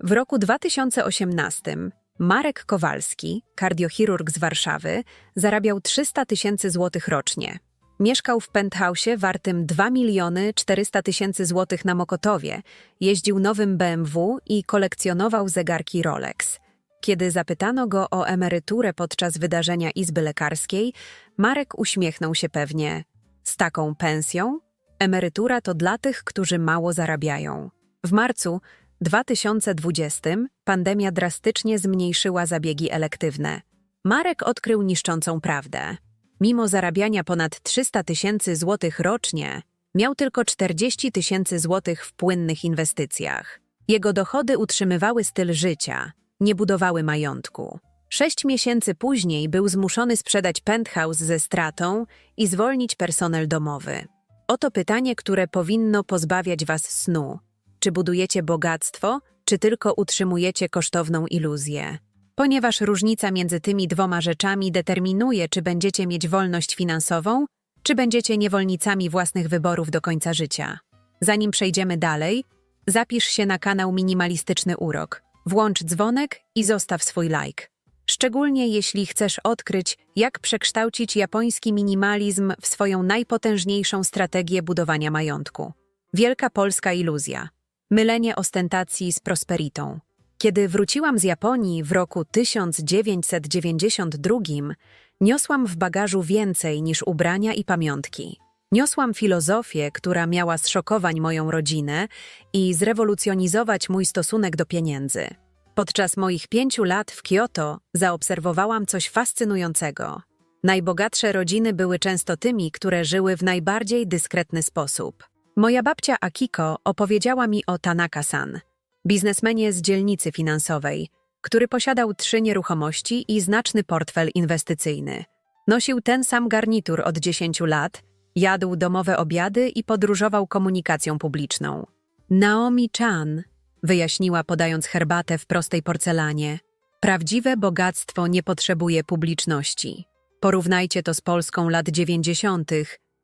W roku 2018 Marek Kowalski, kardiochirurg z Warszawy, zarabiał 300 tysięcy złotych rocznie. Mieszkał w penthausie wartym 2 miliony 400 tysięcy złotych na Mokotowie, jeździł nowym BMW i kolekcjonował zegarki Rolex. Kiedy zapytano go o emeryturę podczas wydarzenia Izby Lekarskiej, Marek uśmiechnął się pewnie. Z taką pensją? Emerytura to dla tych, którzy mało zarabiają. W marcu 2020 pandemia drastycznie zmniejszyła zabiegi elektywne. Marek odkrył niszczącą prawdę. Mimo zarabiania ponad 300 tysięcy złotych rocznie, miał tylko 40 tysięcy złotych w płynnych inwestycjach. Jego dochody utrzymywały styl życia, nie budowały majątku. Sześć miesięcy później był zmuszony sprzedać penthouse ze stratą i zwolnić personel domowy. Oto pytanie, które powinno pozbawiać was snu. Czy budujecie bogactwo, czy tylko utrzymujecie kosztowną iluzję? Ponieważ różnica między tymi dwoma rzeczami determinuje, czy będziecie mieć wolność finansową, czy będziecie niewolnicami własnych wyborów do końca życia. Zanim przejdziemy dalej, zapisz się na kanał Minimalistyczny Urok, włącz dzwonek i zostaw swój like. Szczególnie jeśli chcesz odkryć, jak przekształcić japoński minimalizm w swoją najpotężniejszą strategię budowania majątku. Wielka polska iluzja. Mylenie ostentacji z prosperitą. Kiedy wróciłam z Japonii w roku 1992, niosłam w bagażu więcej niż ubrania i pamiątki. Niosłam filozofię, która miała zszokować moją rodzinę i zrewolucjonizować mój stosunek do pieniędzy. Podczas moich pięciu lat w Kyoto zaobserwowałam coś fascynującego. Najbogatsze rodziny były często tymi, które żyły w najbardziej dyskretny sposób. Moja babcia Akiko opowiedziała mi o Tanaka-san, biznesmenie z dzielnicy finansowej, który posiadał trzy nieruchomości i znaczny portfel inwestycyjny. Nosił ten sam garnitur od 10 lat, jadł domowe obiady i podróżował komunikacją publiczną. Naomi Chan wyjaśniła podając herbatę w prostej porcelanie. Prawdziwe bogactwo nie potrzebuje publiczności. Porównajcie to z Polską lat 90.,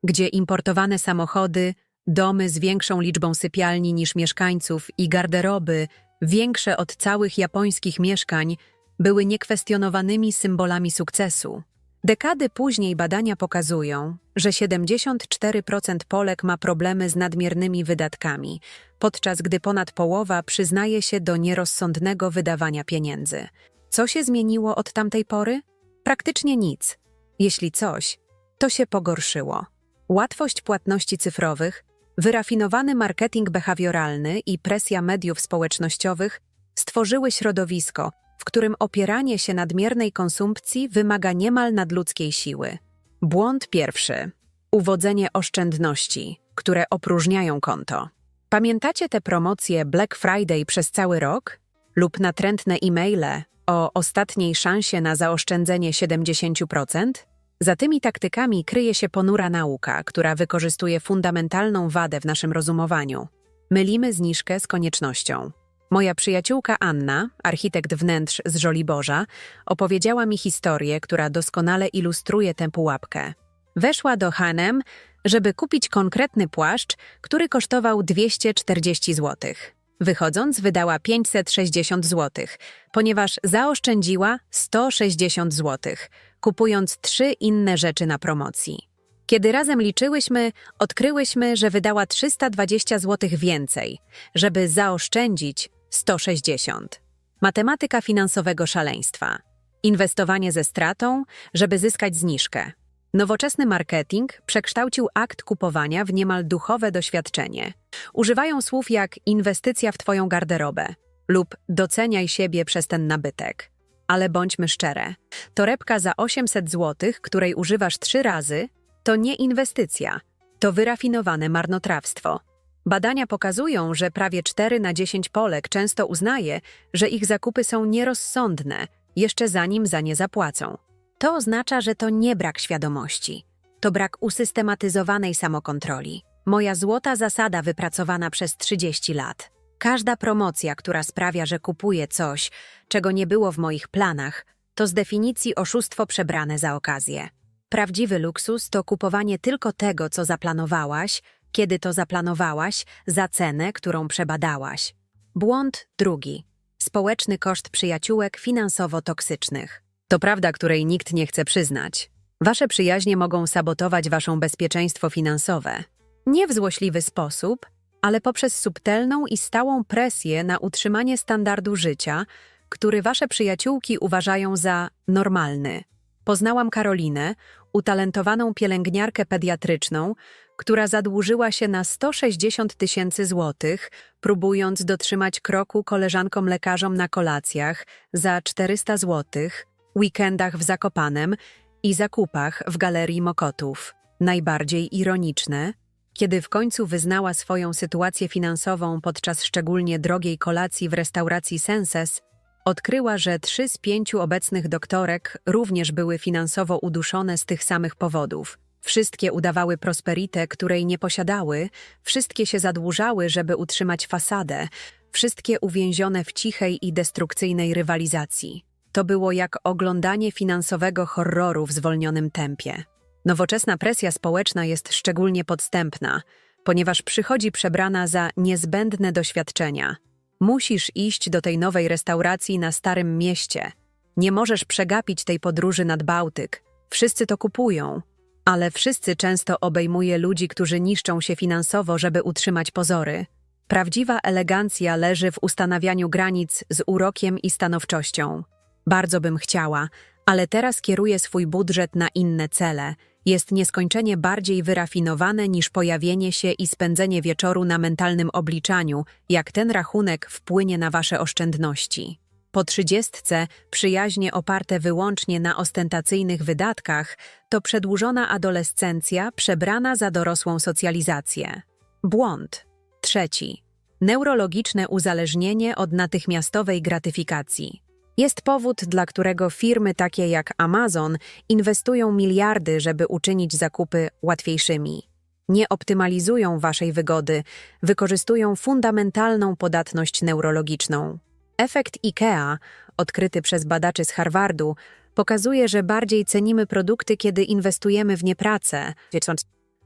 gdzie importowane samochody, domy z większą liczbą sypialni niż mieszkańców i garderoby, większe od całych japońskich mieszkań, były niekwestionowanymi symbolami sukcesu. Dekady później badania pokazują, że 74% Polek ma problemy z nadmiernymi wydatkami, podczas gdy ponad połowa przyznaje się do nierozsądnego wydawania pieniędzy. Co się zmieniło od tamtej pory? Praktycznie nic. Jeśli coś, to się pogorszyło. Łatwość płatności cyfrowych, wyrafinowany marketing behawioralny i presja mediów społecznościowych stworzyły środowisko, w którym opieranie się nadmiernej konsumpcji wymaga niemal nadludzkiej siły. Błąd pierwszy. Uwodzenie oszczędności, które opróżniają konto. Pamiętacie te promocje Black Friday przez cały rok? Lub natrętne e-maile o ostatniej szansie na zaoszczędzenie 70%? Za tymi taktykami kryje się ponura nauka, która wykorzystuje fundamentalną wadę w naszym rozumowaniu. Mylimy zniżkę z koniecznością. Moja przyjaciółka Anna, architekt wnętrz z Żoliborza, opowiedziała mi historię, która doskonale ilustruje tę pułapkę. Weszła do Hanem, żeby kupić konkretny płaszcz, który kosztował 240 zł. Wychodząc, wydała 560 zł, ponieważ zaoszczędziła 160 zł, kupując trzy inne rzeczy na promocji. Kiedy razem liczyłyśmy, odkryłyśmy, że wydała 320 zł więcej, żeby zaoszczędzić 160. Matematyka finansowego szaleństwa. Inwestowanie ze stratą, żeby zyskać zniżkę. Nowoczesny marketing przekształcił akt kupowania w niemal duchowe doświadczenie. Używają słów jak inwestycja w Twoją garderobę lub doceniaj siebie przez ten nabytek. Ale bądźmy szczere, torebka za 800 zł, której używasz trzy razy, to nie inwestycja, to wyrafinowane marnotrawstwo. Badania pokazują, że prawie 4 na 10 Polek często uznaje, że ich zakupy są nierozsądne, jeszcze zanim za nie zapłacą. To oznacza, że to nie brak świadomości, to brak usystematyzowanej samokontroli. Moja złota zasada wypracowana przez 30 lat. Każda promocja, która sprawia, że kupuję coś, czego nie było w moich planach, to z definicji oszustwo przebrane za okazję. Prawdziwy luksus to kupowanie tylko tego, co zaplanowałaś, kiedy to zaplanowałaś, za cenę, którą przebadałaś. Błąd drugi. Społeczny koszt przyjaciółek finansowo-toksycznych. To prawda, której nikt nie chce przyznać. Wasze przyjaźnie mogą sabotować waszą bezpieczeństwo finansowe. Nie w złośliwy sposób, ale poprzez subtelną i stałą presję na utrzymanie standardu życia, który wasze przyjaciółki uważają za normalny. Poznałam Karolinę, utalentowaną pielęgniarkę pediatryczną, która zadłużyła się na 160 tysięcy złotych, próbując dotrzymać kroku koleżankom lekarzom na kolacjach za 400 złotych, weekendach w Zakopanem i zakupach w Galerii Mokotów. Najbardziej ironiczne, kiedy w końcu wyznała swoją sytuację finansową podczas szczególnie drogiej kolacji w restauracji Senses, odkryła, że trzy z pięciu obecnych doktorek również były finansowo uduszone z tych samych powodów. Wszystkie udawały prosperitę, której nie posiadały, wszystkie się zadłużały, żeby utrzymać fasadę, wszystkie uwięzione w cichej i destrukcyjnej rywalizacji. To było jak oglądanie finansowego horroru w zwolnionym tempie. Nowoczesna presja społeczna jest szczególnie podstępna, ponieważ przychodzi przebrana za niezbędne doświadczenia. Musisz iść do tej nowej restauracji na Starym Mieście. Nie możesz przegapić tej podróży nad Bałtyk. Wszyscy to kupują, ale wszyscy często obejmuje ludzi, którzy niszczą się finansowo, żeby utrzymać pozory. Prawdziwa elegancja leży w ustanawianiu granic z urokiem i stanowczością. Bardzo bym chciała, ale teraz kieruję swój budżet na inne cele. Jest nieskończenie bardziej wyrafinowane niż pojawienie się i spędzenie wieczoru na mentalnym obliczaniu, jak ten rachunek wpłynie na wasze oszczędności. Po trzydziestce przyjaźnie oparte wyłącznie na ostentacyjnych wydatkach to przedłużona adolescencja przebrana za dorosłą socjalizację. Błąd. Trzeci. Neurologiczne uzależnienie od natychmiastowej gratyfikacji. Jest powód, dla którego firmy takie jak Amazon inwestują miliardy, żeby uczynić zakupy łatwiejszymi. Nie optymalizują waszej wygody, wykorzystują fundamentalną podatność neurologiczną. Efekt IKEA, odkryty przez badaczy z Harvardu, pokazuje, że bardziej cenimy produkty, kiedy inwestujemy w nie pracę.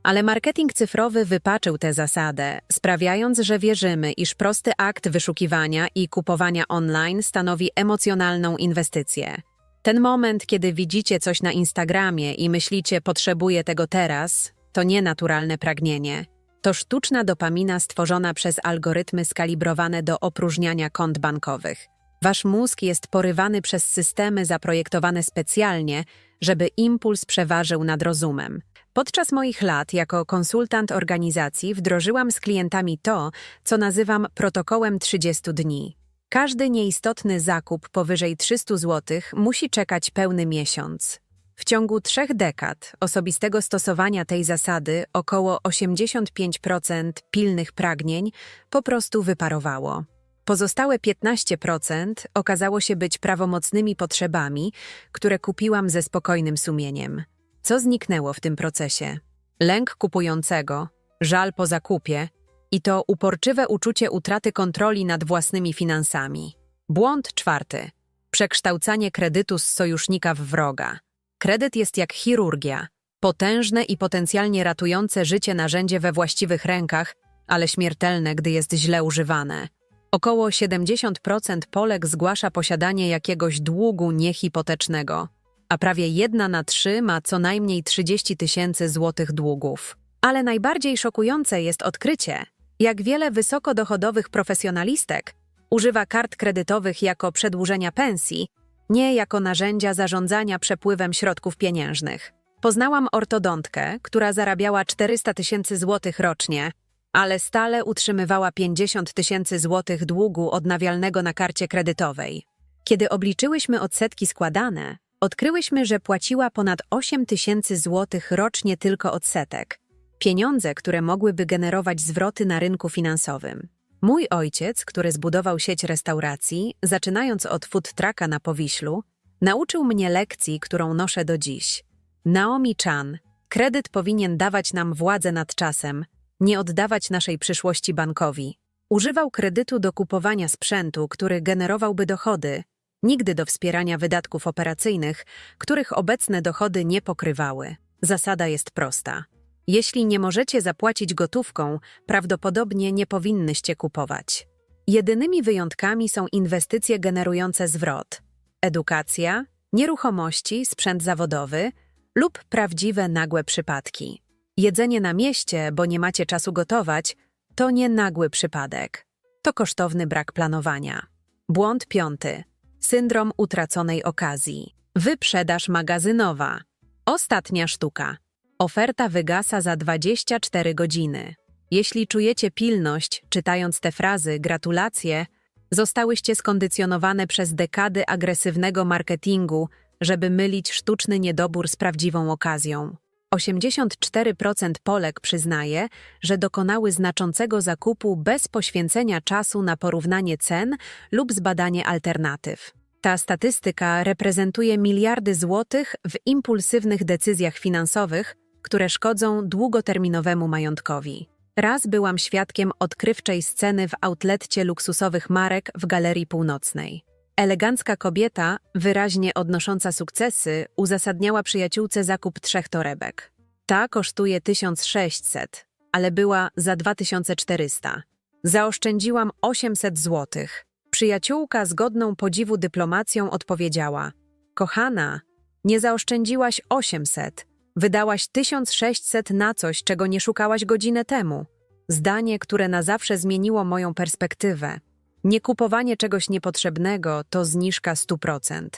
Ale marketing cyfrowy wypaczył tę zasadę, sprawiając, że wierzymy, iż prosty akt wyszukiwania i kupowania online stanowi emocjonalną inwestycję. Ten moment, kiedy widzicie coś na Instagramie i myślicie, potrzebuję tego teraz, to nie naturalne pragnienie. To sztuczna dopamina stworzona przez algorytmy skalibrowane do opróżniania kont bankowych. Wasz mózg jest porywany przez systemy zaprojektowane specjalnie, żeby impuls przeważył nad rozumem. Podczas moich lat jako konsultant organizacji wdrożyłam z klientami to, co nazywam protokołem 30 dni. Każdy nieistotny zakup powyżej 300 zł musi czekać pełny miesiąc. W ciągu trzech dekad osobistego stosowania tej zasady około 85% pilnych pragnień po prostu wyparowało. Pozostałe 15% okazało się być prawomocnymi potrzebami, które kupiłam ze spokojnym sumieniem. Co zniknęło w tym procesie? Lęk kupującego, żal po zakupie i to uporczywe uczucie utraty kontroli nad własnymi finansami. Błąd czwarty. Przekształcanie kredytu z sojusznika w wroga. Kredyt jest jak chirurgia. Potężne i potencjalnie ratujące życie narzędzie we właściwych rękach, ale śmiertelne, gdy jest źle używane. Około 70% Polek zgłasza posiadanie jakiegoś długu niehipotecznego, a prawie jedna na trzy ma co najmniej 30 tysięcy złotych długów. Ale najbardziej szokujące jest odkrycie, jak wiele wysokodochodowych profesjonalistek używa kart kredytowych jako przedłużenia pensji, nie jako narzędzia zarządzania przepływem środków pieniężnych. Poznałam ortodontkę, która zarabiała 400 tysięcy złotych rocznie, ale stale utrzymywała 50 tysięcy złotych długu odnawialnego na karcie kredytowej. Kiedy obliczyłyśmy odsetki składane, odkryłyśmy, że płaciła ponad 8 tysięcy złotych rocznie tylko odsetek. Pieniądze, które mogłyby generować zwroty na rynku finansowym. Mój ojciec, który zbudował sieć restauracji, zaczynając od food trucka na Powiślu, nauczył mnie lekcji, którą noszę do dziś. Naomi Chan, kredyt powinien dawać nam władzę nad czasem, nie oddawać naszej przyszłości bankowi. Używał kredytu do kupowania sprzętu, który generowałby dochody, nigdy do wspierania wydatków operacyjnych, których obecne dochody nie pokrywały. Zasada jest prosta. Jeśli nie możecie zapłacić gotówką, prawdopodobnie nie powinnyście kupować. Jedynymi wyjątkami są inwestycje generujące zwrot, edukacja, nieruchomości, sprzęt zawodowy lub prawdziwe nagłe przypadki. Jedzenie na mieście, bo nie macie czasu gotować, to nie nagły przypadek. To kosztowny brak planowania. Błąd piąty. Syndrom utraconej okazji. Wyprzedaż magazynowa. Ostatnia sztuka. Oferta wygasa za 24 godziny. Jeśli czujecie pilność, czytając te frazy, gratulacje, zostałyście skondycjonowane przez dekady agresywnego marketingu, żeby mylić sztuczny niedobór z prawdziwą okazją. 84% Polek przyznaje, że dokonały znaczącego zakupu bez poświęcenia czasu na porównanie cen lub zbadanie alternatyw. Ta statystyka reprezentuje miliardy złotych w impulsywnych decyzjach finansowych, które szkodzą długoterminowemu majątkowi. Raz byłam świadkiem odkrywczej sceny w outletcie luksusowych marek w Galerii Północnej. Elegancka kobieta, wyraźnie odnosząca sukcesy, uzasadniała przyjaciółce zakup trzech torebek. Ta kosztuje 1600, ale była za 2400. Zaoszczędziłam 800 złotych. Przyjaciółka z godną podziwu dyplomacją odpowiedziała: Kochana, nie zaoszczędziłaś 800, wydałaś 1600 na coś, czego nie szukałaś godzinę temu. Zdanie, które na zawsze zmieniło moją perspektywę. Nie kupowanie czegoś niepotrzebnego to zniżka 100%.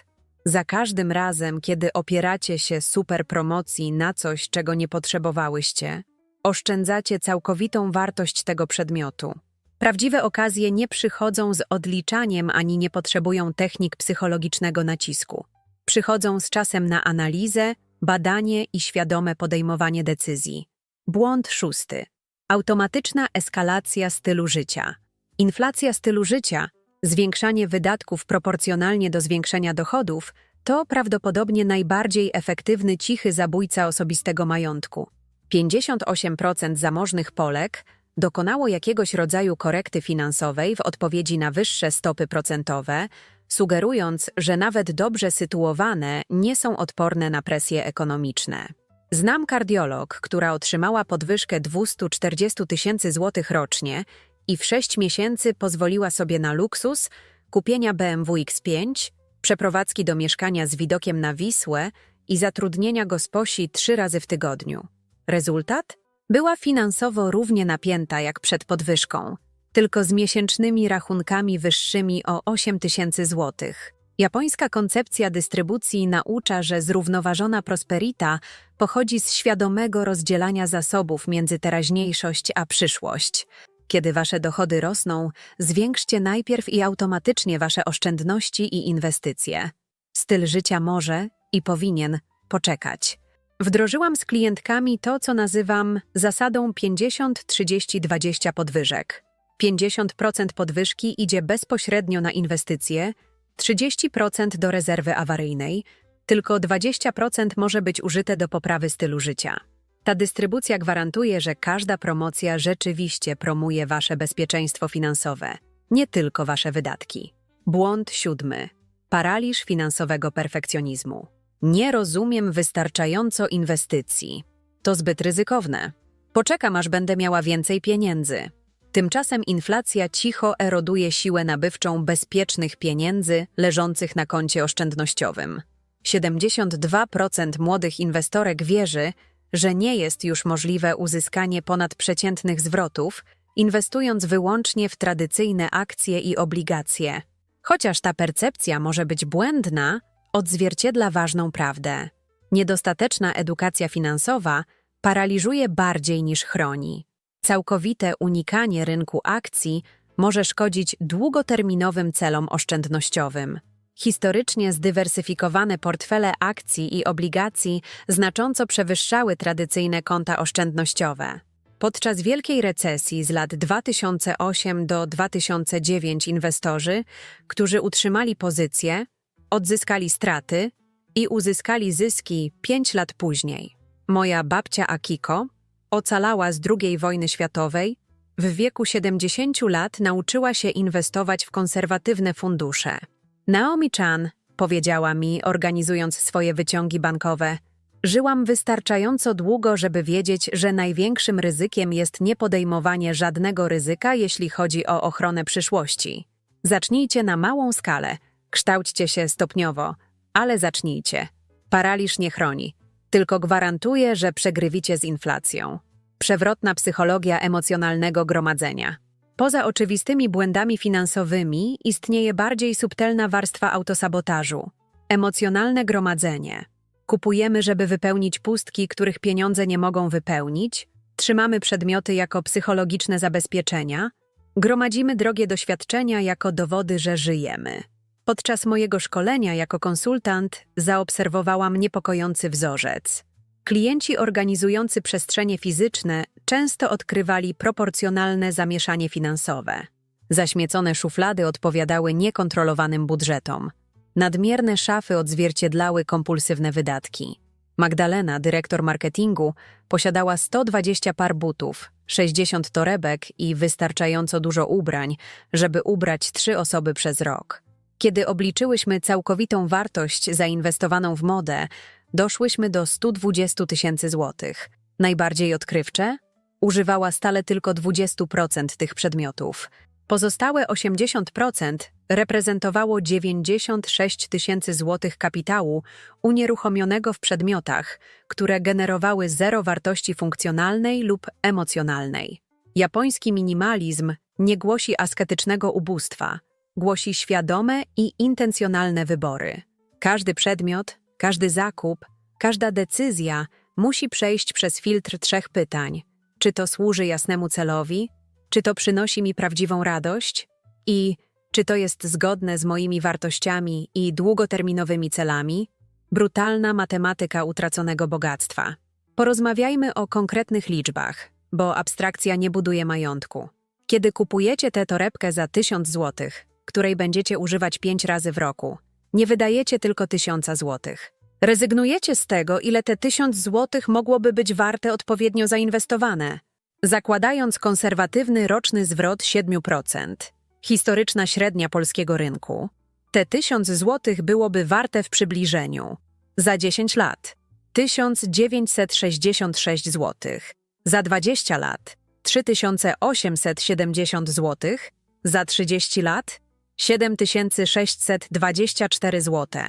Za każdym razem, kiedy opieracie się super promocji na coś, czego nie potrzebowałyście, oszczędzacie całkowitą wartość tego przedmiotu. Prawdziwe okazje nie przychodzą z odliczaniem ani nie potrzebują technik psychologicznego nacisku. Przychodzą z czasem na analizę, badanie i świadome podejmowanie decyzji. Błąd szósty. Automatyczna eskalacja stylu życia. Inflacja stylu życia, zwiększanie wydatków proporcjonalnie do zwiększenia dochodów, to prawdopodobnie najbardziej efektywny cichy zabójca osobistego majątku. 58% zamożnych Polek dokonało jakiegoś rodzaju korekty finansowej w odpowiedzi na wyższe stopy procentowe, sugerując, że nawet dobrze sytuowane nie są odporne na presje ekonomiczne. Znam kardiolog, która otrzymała podwyżkę 240 tysięcy złotych rocznie i w 6 miesięcy pozwoliła sobie na luksus kupienia BMW X5, przeprowadzki do mieszkania z widokiem na Wisłę i zatrudnienia gosposi trzy razy w tygodniu. Rezultat? Była finansowo równie napięta jak przed podwyżką, tylko z miesięcznymi rachunkami wyższymi o 8 tysięcy złotych. Japońska koncepcja dystrybucji naucza, że zrównoważona prosperita pochodzi z świadomego rozdzielania zasobów między teraźniejszość a przyszłość. Kiedy wasze dochody rosną, zwiększcie najpierw i automatycznie wasze oszczędności i inwestycje. Styl życia może i powinien poczekać. Wdrożyłam z klientkami to, co nazywam zasadą 50-30-20 podwyżek. 50% podwyżki idzie bezpośrednio na inwestycje, 30% do rezerwy awaryjnej, tylko 20% może być użyte do poprawy stylu życia. Ta dystrybucja gwarantuje, że każda promocja rzeczywiście promuje wasze bezpieczeństwo finansowe, nie tylko wasze wydatki. Błąd siódmy. Paraliż finansowego perfekcjonizmu. Nie rozumiem wystarczająco inwestycji. To zbyt ryzykowne. Poczekam, aż będę miała więcej pieniędzy. Tymczasem inflacja cicho eroduje siłę nabywczą bezpiecznych pieniędzy leżących na koncie oszczędnościowym. 72% młodych inwestorek wierzy, że nie jest już możliwe uzyskanie ponadprzeciętnych zwrotów, inwestując wyłącznie w tradycyjne akcje i obligacje. Chociaż ta percepcja może być błędna, odzwierciedla ważną prawdę. Niedostateczna edukacja finansowa paraliżuje bardziej niż chroni. Całkowite unikanie rynku akcji może szkodzić długoterminowym celom oszczędnościowym. Historycznie zdywersyfikowane portfele akcji i obligacji znacząco przewyższały tradycyjne konta oszczędnościowe. Podczas wielkiej recesji z lat 2008 do 2009 inwestorzy, którzy utrzymali pozycje, odzyskali straty i uzyskali zyski 5 lat później. Moja babcia Akiko ocalała z II wojny światowej, w wieku 70 lat nauczyła się inwestować w konserwatywne fundusze. Naomi Chan powiedziała mi, organizując swoje wyciągi bankowe: Żyłam wystarczająco długo, żeby wiedzieć, że największym ryzykiem jest niepodejmowanie żadnego ryzyka, jeśli chodzi o ochronę przyszłości. Zacznijcie na małą skalę, kształćcie się stopniowo, ale zacznijcie. Paraliż nie chroni, tylko gwarantuje, że przegrywicie z inflacją. Przewrotna psychologia emocjonalnego gromadzenia. Poza oczywistymi błędami finansowymi istnieje bardziej subtelna warstwa autosabotażu. Emocjonalne gromadzenie. Kupujemy, żeby wypełnić pustki, których pieniądze nie mogą wypełnić, trzymamy przedmioty jako psychologiczne zabezpieczenia, gromadzimy drogie doświadczenia jako dowody, że żyjemy. Podczas mojego szkolenia jako konsultant zaobserwowałam niepokojący wzorzec. Klienci organizujący przestrzenie fizyczne często odkrywali proporcjonalne zamieszanie finansowe. Zaśmiecone szuflady odpowiadały niekontrolowanym budżetom. Nadmierne szafy odzwierciedlały kompulsywne wydatki. Magdalena, dyrektor marketingu, posiadała 120 par butów, 60 torebek i wystarczająco dużo ubrań, żeby ubrać trzy osoby przez rok. Kiedy obliczyłyśmy całkowitą wartość zainwestowaną w modę, doszłyśmy do 120 tysięcy złotych. Najbardziej odkrywcze? Używała stale tylko 20% tych przedmiotów. Pozostałe 80% reprezentowało 96 tysięcy złotych kapitału unieruchomionego w przedmiotach, które generowały zero wartości funkcjonalnej lub emocjonalnej. Japoński minimalizm nie głosi asketycznego ubóstwa, głosi świadome i intencjonalne wybory. Każdy przedmiot, każdy zakup, każda decyzja musi przejść przez filtr trzech pytań: czy to służy jasnemu celowi, czy to przynosi mi prawdziwą radość i czy to jest zgodne z moimi wartościami i długoterminowymi celami? Brutalna matematyka utraconego bogactwa. Porozmawiajmy o konkretnych liczbach, bo abstrakcja nie buduje majątku. Kiedy kupujecie tę torebkę za 1000 zł, której będziecie używać 5 razy w roku, nie wydajecie tylko 1000 złotych. Rezygnujecie z tego, ile te 1000 złotych mogłoby być warte odpowiednio zainwestowane, zakładając konserwatywny roczny zwrot 7%. Historyczna średnia polskiego rynku. Te 1000 złotych byłoby warte w przybliżeniu. Za 10 lat 1966 złotych. Za 20 lat 3870 złotych. Za 30 lat 7624 zł.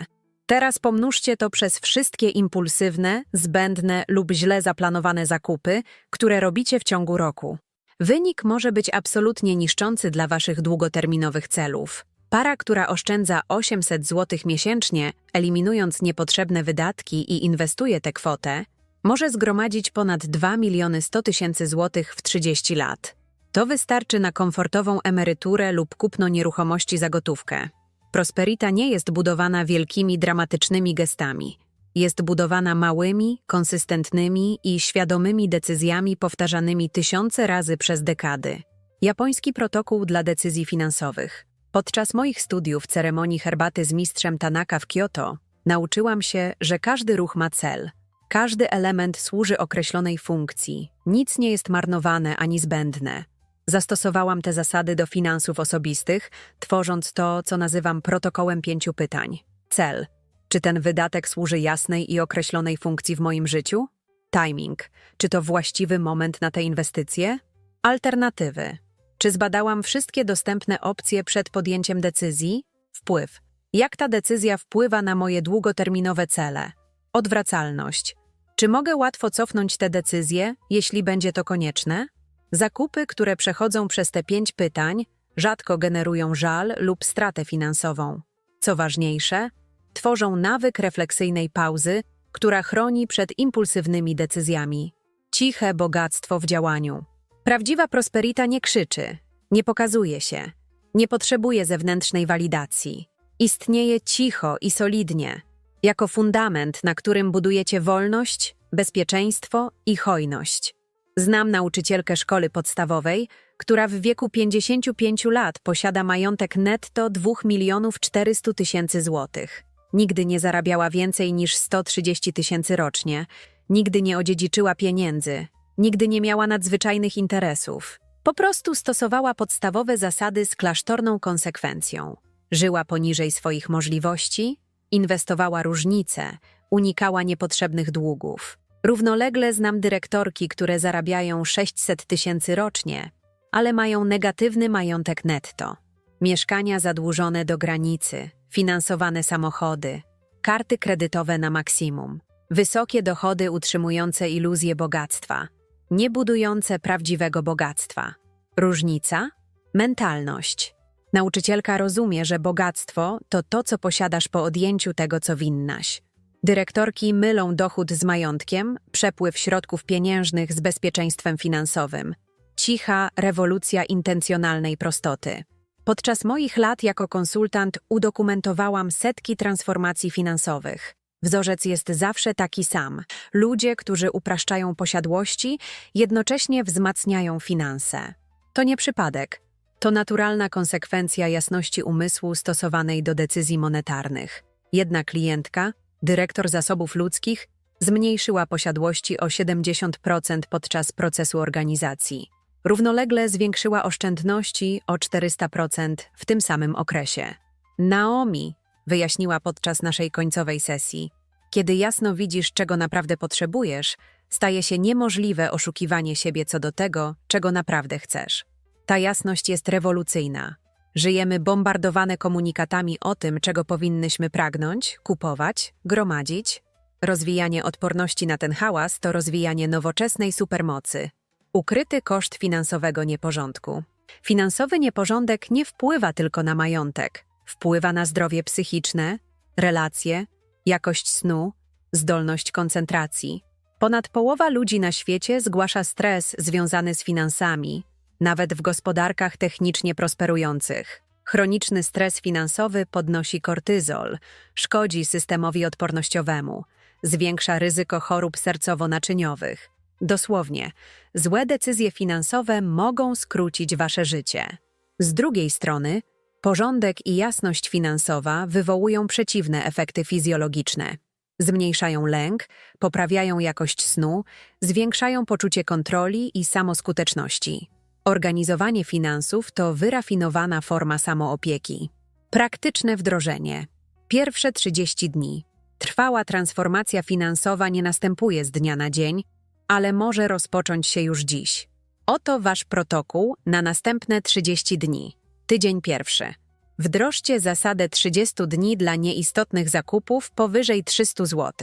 Teraz pomnóżcie to przez wszystkie impulsywne, zbędne lub źle zaplanowane zakupy, które robicie w ciągu roku. Wynik może być absolutnie niszczący dla Waszych długoterminowych celów. Para, która oszczędza 800 zł miesięcznie, eliminując niepotrzebne wydatki i inwestuje tę kwotę, może zgromadzić ponad 2 miliony 100 tysięcy złotych w 30 lat. To wystarczy na komfortową emeryturę lub kupno nieruchomości za gotówkę. Prosperita nie jest budowana wielkimi, dramatycznymi gestami. Jest budowana małymi, konsystentnymi i świadomymi decyzjami powtarzanymi tysiące razy przez dekady. Japoński protokół dla decyzji finansowych. Podczas moich studiów ceremonii herbaty z mistrzem Tanaka w Kyoto nauczyłam się, że każdy ruch ma cel. Każdy element służy określonej funkcji. Nic nie jest marnowane ani zbędne. Zastosowałam te zasady do finansów osobistych, tworząc to, co nazywam protokołem pięciu pytań. Cel. Czy ten wydatek służy jasnej i określonej funkcji w moim życiu? Timing. Czy to właściwy moment na te inwestycje? Alternatywy. Czy zbadałam wszystkie dostępne opcje przed podjęciem decyzji? Wpływ. Jak ta decyzja wpływa na moje długoterminowe cele? Odwracalność. Czy mogę łatwo cofnąć te decyzje, jeśli będzie to konieczne? Zakupy, które przechodzą przez te pięć pytań, rzadko generują żal lub stratę finansową. Co ważniejsze, tworzą nawyk refleksyjnej pauzy, która chroni przed impulsywnymi decyzjami. Ciche bogactwo w działaniu. Prawdziwa prosperita nie krzyczy, nie pokazuje się, nie potrzebuje zewnętrznej walidacji. Istnieje cicho i solidnie, jako fundament, na którym budujecie wolność, bezpieczeństwo i hojność. Znam nauczycielkę szkoły podstawowej, która w wieku 55 lat posiada majątek netto 2 milionów 400 tysięcy złotych. Nigdy nie zarabiała więcej niż 130 tysięcy rocznie, nigdy nie odziedziczyła pieniędzy, nigdy nie miała nadzwyczajnych interesów. Po prostu stosowała podstawowe zasady z klasztorną konsekwencją. Żyła poniżej swoich możliwości, inwestowała różnice, unikała niepotrzebnych długów. Równolegle znam dyrektorki, które zarabiają 600 tysięcy rocznie, ale mają negatywny majątek netto. Mieszkania zadłużone do granicy, finansowane samochody, karty kredytowe na maksimum, wysokie dochody utrzymujące iluzję bogactwa, nie budujące prawdziwego bogactwa. Różnica? Mentalność. Nauczycielka rozumie, że bogactwo to to, co posiadasz po odjęciu tego, co winnaś. Dyrektorki mylą dochód z majątkiem, przepływ środków pieniężnych z bezpieczeństwem finansowym. Cicha rewolucja intencjonalnej prostoty. Podczas moich lat jako konsultant udokumentowałam setki transformacji finansowych. Wzorzec jest zawsze taki sam. Ludzie, którzy upraszczają posiadłości, jednocześnie wzmacniają finanse. To nie przypadek. To naturalna konsekwencja jasności umysłu stosowanej do decyzji monetarnych. Jedna klientka, dyrektor zasobów ludzkich, zmniejszyła posiadłości o 70% podczas procesu organizacji. Równolegle zwiększyła oszczędności o 400% w tym samym okresie. Naomi wyjaśniła podczas naszej końcowej sesji. Kiedy jasno widzisz, czego naprawdę potrzebujesz, staje się niemożliwe oszukiwanie siebie co do tego, czego naprawdę chcesz. Ta jasność jest rewolucyjna. Żyjemy bombardowane komunikatami o tym, czego powinnyśmy pragnąć, kupować, gromadzić. Rozwijanie odporności na ten hałas to rozwijanie nowoczesnej supermocy. Ukryty koszt finansowego nieporządku. Finansowy nieporządek nie wpływa tylko na majątek, wpływa na zdrowie psychiczne, relacje, jakość snu, zdolność koncentracji. Ponad połowa ludzi na świecie zgłasza stres związany z finansami, nawet w gospodarkach technicznie prosperujących. Chroniczny stres finansowy podnosi kortyzol, szkodzi systemowi odpornościowemu, zwiększa ryzyko chorób sercowo-naczyniowych. Dosłownie, złe decyzje finansowe mogą skrócić wasze życie. Z drugiej strony, porządek i jasność finansowa wywołują przeciwne efekty fizjologiczne. Zmniejszają lęk, poprawiają jakość snu, zwiększają poczucie kontroli i samoskuteczności. Organizowanie finansów to wyrafinowana forma samoopieki. Praktyczne wdrożenie. Pierwsze 30 dni. Trwała transformacja finansowa nie następuje z dnia na dzień, ale może rozpocząć się już dziś. Oto wasz protokół na następne 30 dni. Tydzień pierwszy. Wdrożcie zasadę 30 dni dla nieistotnych zakupów powyżej 300 zł.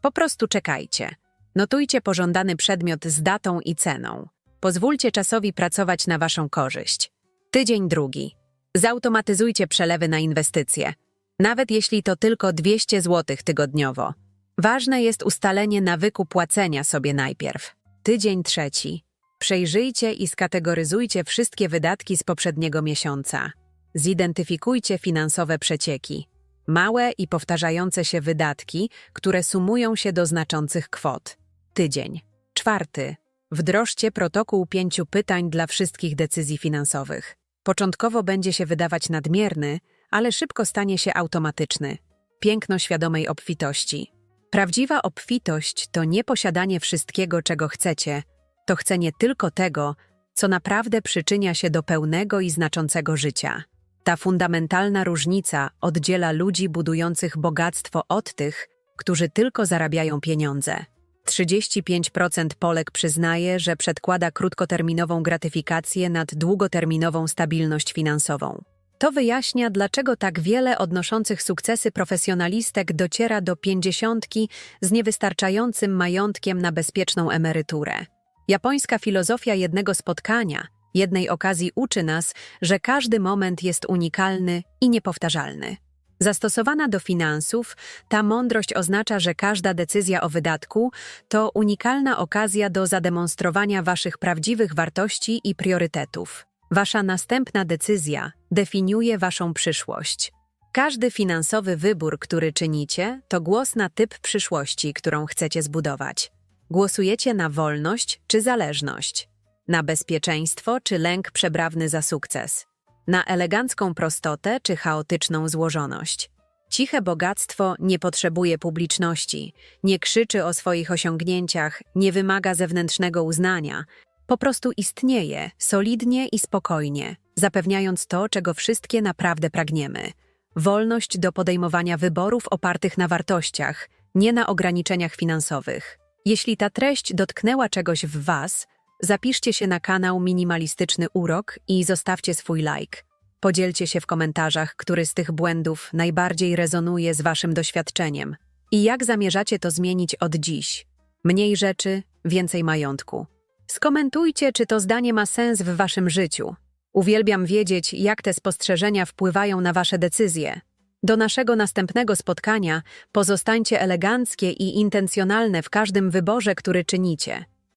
Po prostu czekajcie. Notujcie pożądany przedmiot z datą i ceną. Pozwólcie czasowi pracować na waszą korzyść. Tydzień drugi. Zautomatyzujcie przelewy na inwestycje. Nawet jeśli to tylko 200 zł tygodniowo. Ważne jest ustalenie nawyku płacenia sobie najpierw. Tydzień trzeci. Przejrzyjcie i skategoryzujcie wszystkie wydatki z poprzedniego miesiąca. Zidentyfikujcie finansowe przecieki. Małe i powtarzające się wydatki, które sumują się do znaczących kwot. Tydzień. Czwarty. Wdrożcie protokół pięciu pytań dla wszystkich decyzji finansowych. Początkowo będzie się wydawać nadmierny, ale szybko stanie się automatyczny. Piękno świadomej obfitości. Prawdziwa obfitość to nie posiadanie wszystkiego, czego chcecie, to chcenie tylko tego, co naprawdę przyczynia się do pełnego i znaczącego życia. Ta fundamentalna różnica oddziela ludzi budujących bogactwo od tych, którzy tylko zarabiają pieniądze. 35% Polek przyznaje, że przedkłada krótkoterminową gratyfikację nad długoterminową stabilność finansową. To wyjaśnia, dlaczego tak wiele odnoszących sukcesy profesjonalistek dociera do pięćdziesiątki z niewystarczającym majątkiem na bezpieczną emeryturę. Japońska filozofia jednego spotkania, jednej okazji uczy nas, że każdy moment jest unikalny i niepowtarzalny. Zastosowana do finansów, ta mądrość oznacza, że każda decyzja o wydatku to unikalna okazja do zademonstrowania waszych prawdziwych wartości i priorytetów. Wasza następna decyzja definiuje waszą przyszłość. Każdy finansowy wybór, który czynicie, to głos na typ przyszłości, którą chcecie zbudować. Głosujecie na wolność czy zależność, na bezpieczeństwo czy lęk przebrawny za sukces, na elegancką prostotę czy chaotyczną złożoność. Ciche bogactwo nie potrzebuje publiczności, nie krzyczy o swoich osiągnięciach, nie wymaga zewnętrznego uznania, po prostu istnieje, solidnie i spokojnie, zapewniając to, czego wszystkie naprawdę pragniemy. Wolność do podejmowania wyborów opartych na wartościach, nie na ograniczeniach finansowych. Jeśli ta treść dotknęła czegoś w Was, zapiszcie się na kanał Minimalistyczny Urok i zostawcie swój like. Podzielcie się w komentarzach, który z tych błędów najbardziej rezonuje z Waszym doświadczeniem i jak zamierzacie to zmienić od dziś. Mniej rzeczy, więcej majątku. Skomentujcie, czy to zdanie ma sens w Waszym życiu. Uwielbiam wiedzieć, jak te spostrzeżenia wpływają na Wasze decyzje. Do naszego następnego spotkania pozostańcie eleganckie i intencjonalne w każdym wyborze, który czynicie.